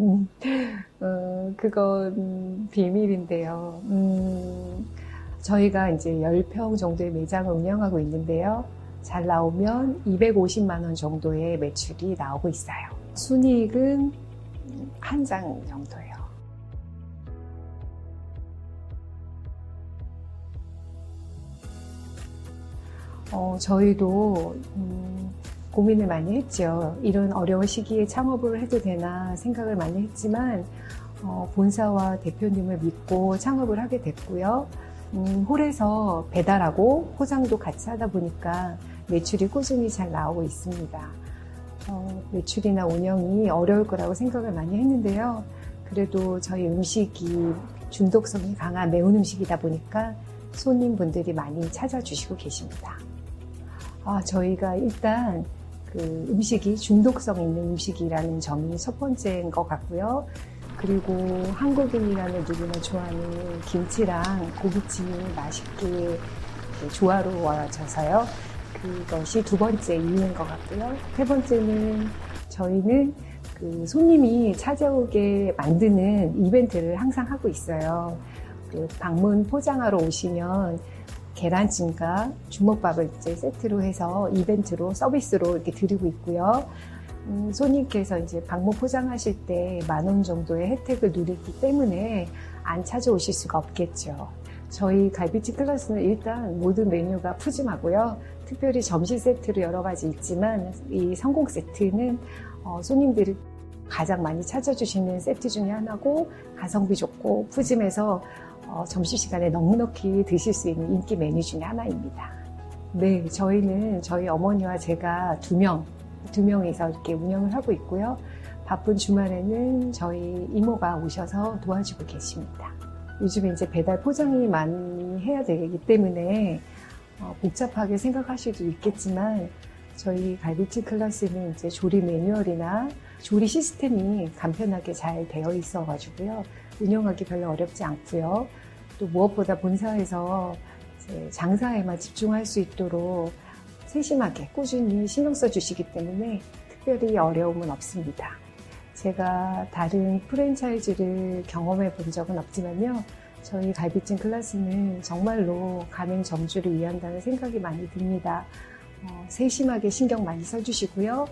음, 어, 그건 비밀인데요. 음, 저희가 이제 10평 정도의 매장을 운영하고 있는데요. 잘 나오면 250만 원 정도의 매출이 나오고 있어요. 순이익은 한 장 정도예요. 어, 저희도 음, 고민을 많이 했죠. 이런 어려운 시기에 창업을 해도 되나 생각을 많이 했지만 어, 본사와 대표님을 믿고 창업을 하게 됐고요. 음, 홀에서 배달하고 포장도 같이 하다 보니까 매출이 꾸준히 잘 나오고 있습니다. 어, 매출이나 운영이 어려울 거라고 생각을 많이 했는데요. 그래도 저희 음식이 중독성이 강한 매운 음식이다 보니까 손님분들이 많이 찾아주시고 계십니다. 아, 저희가 일단 그 음식이 중독성 있는 음식이라는 점이 첫 번째인 것 같고요. 그리고 한국인이라면 누구나 좋아하는 김치랑 고깃집이 맛있게 조화로워져서요. 그것이 두 번째 이유인 것 같고요. 세 번째는 저희는 그 손님이 찾아오게 만드는 이벤트를 항상 하고 있어요. 그 방문 포장하러 오시면 계란찜과 주먹밥을 이제 세트로 해서 이벤트로 서비스로 이렇게 드리고 있고요. 음, 손님께서 이제 방문 포장하실 때 만 원 정도의 혜택을 누리기 때문에 안 찾아오실 수가 없겠죠. 저희 갈비찜 클래스는 일단 모든 메뉴가 푸짐하고요. 특별히 점심 세트로 여러 가지 있지만 이 성공 세트는 어, 손님들이 가장 많이 찾아주시는 세트 중에 하나고 가성비 좋고 푸짐해서 어, 점심시간에 넉넉히 드실 수 있는 인기 메뉴 중에 하나입니다. 네, 저희는 저희 어머니와 제가 두 명, 두 명이서 이렇게 운영을 하고 있고요. 바쁜 주말에는 저희 이모가 오셔서 도와주고 계십니다. 요즘에 이제 배달 포장이 많이 해야 되기 때문에 어, 복잡하게 생각하실 수도 있겠지만 저희 갈비찜 클래스는 이제 조리 매뉴얼이나 조리 시스템이 간편하게 잘 되어 있어 가지고요. 운영하기 별로 어렵지 않고요. 또 무엇보다 본사에서 장사에만 집중할 수 있도록 세심하게 꾸준히 신경 써 주시기 때문에 특별히 어려움은 없습니다. 제가 다른 프랜차이즈를 경험해 본 적은 없지만요. 저희 갈비찜 클래스는 정말로 가맹 점주를 위한다는 생각이 많이 듭니다. 어, 세심하게 신경 많이 써주시고요.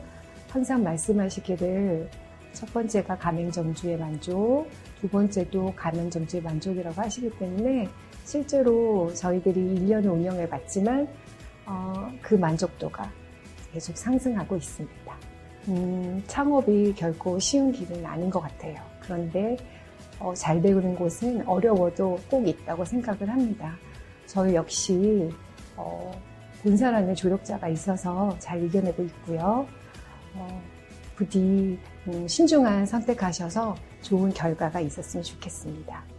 항상 말씀하시기를 첫 번째가 가맹점주의 만족, 두 번째도 가맹점주의 만족이라고 하시기 때문에 실제로 저희들이 1년을 운영해 봤지만 어, 그 만족도가 계속 상승하고 있습니다. 음, 창업이 결코 쉬운 길은 아닌 것 같아요. 그런데 어, 잘 되는 곳은 어려워도 꼭 있다고 생각을 합니다. 저희 역시 어, 본사라는 조력자가 있어서 잘 이겨내고 있고요. 어, 부디 음, 신중한 선택하셔서 좋은 결과가 있었으면 좋겠습니다.